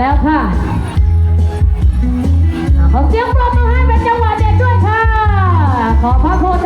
แล้วค่ะขอเสียงปรบมือให้เป็นจังหวะเด็ดด้วยค่ะ ขอพระคุณ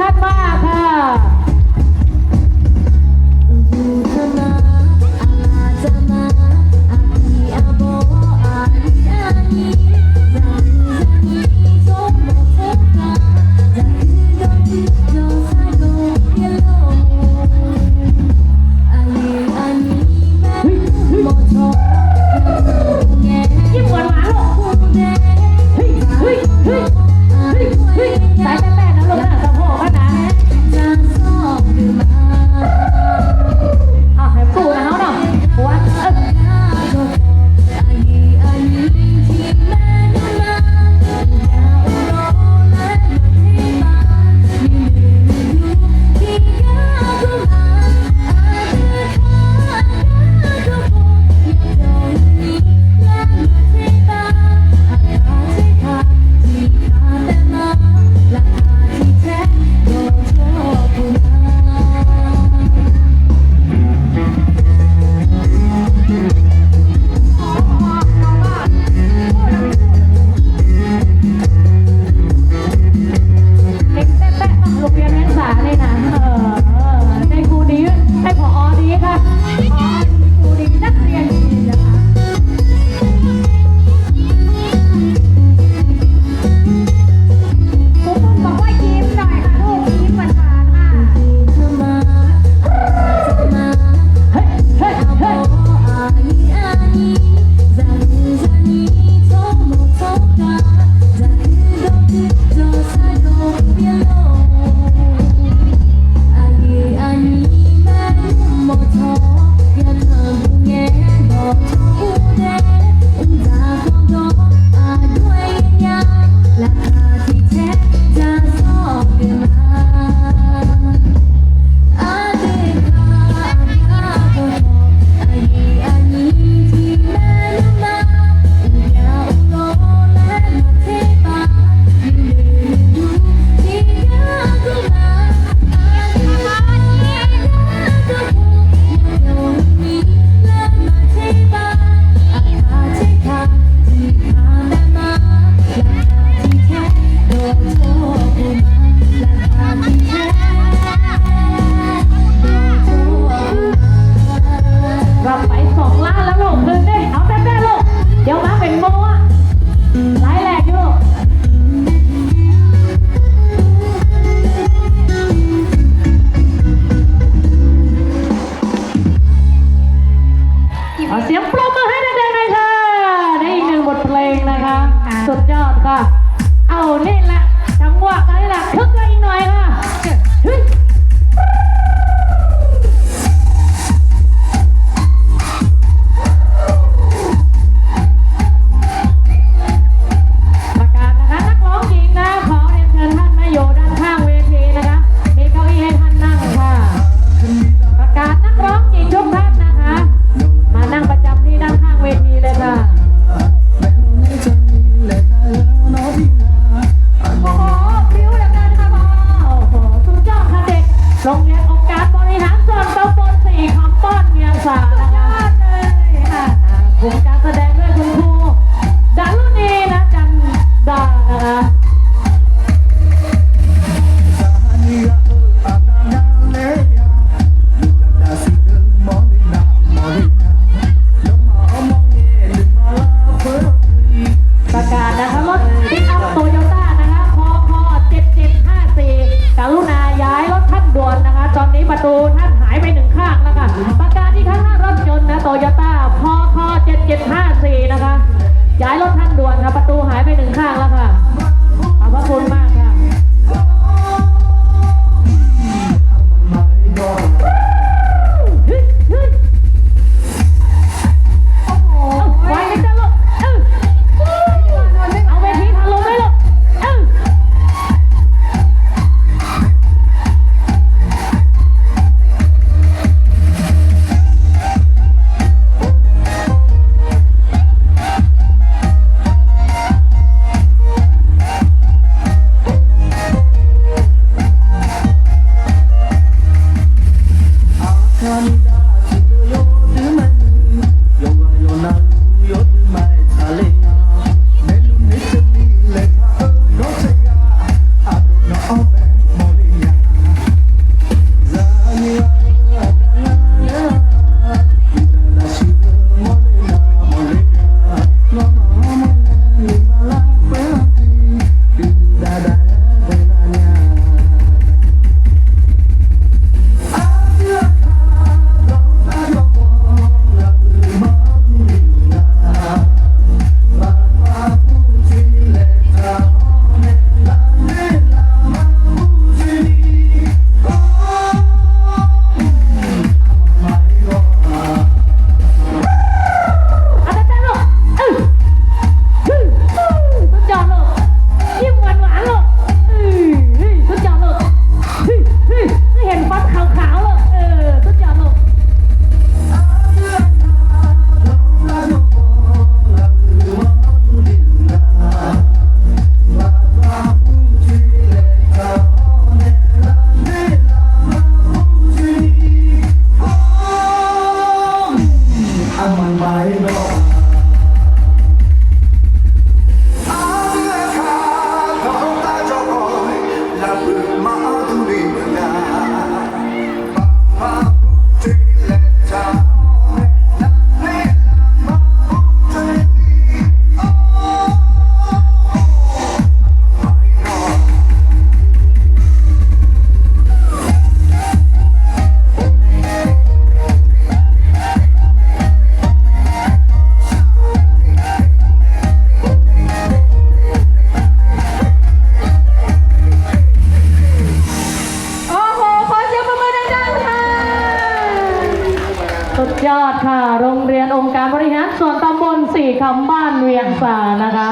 องค์การบริหารส่วนตำบลสี่คำบ้านเวียงสานะคะ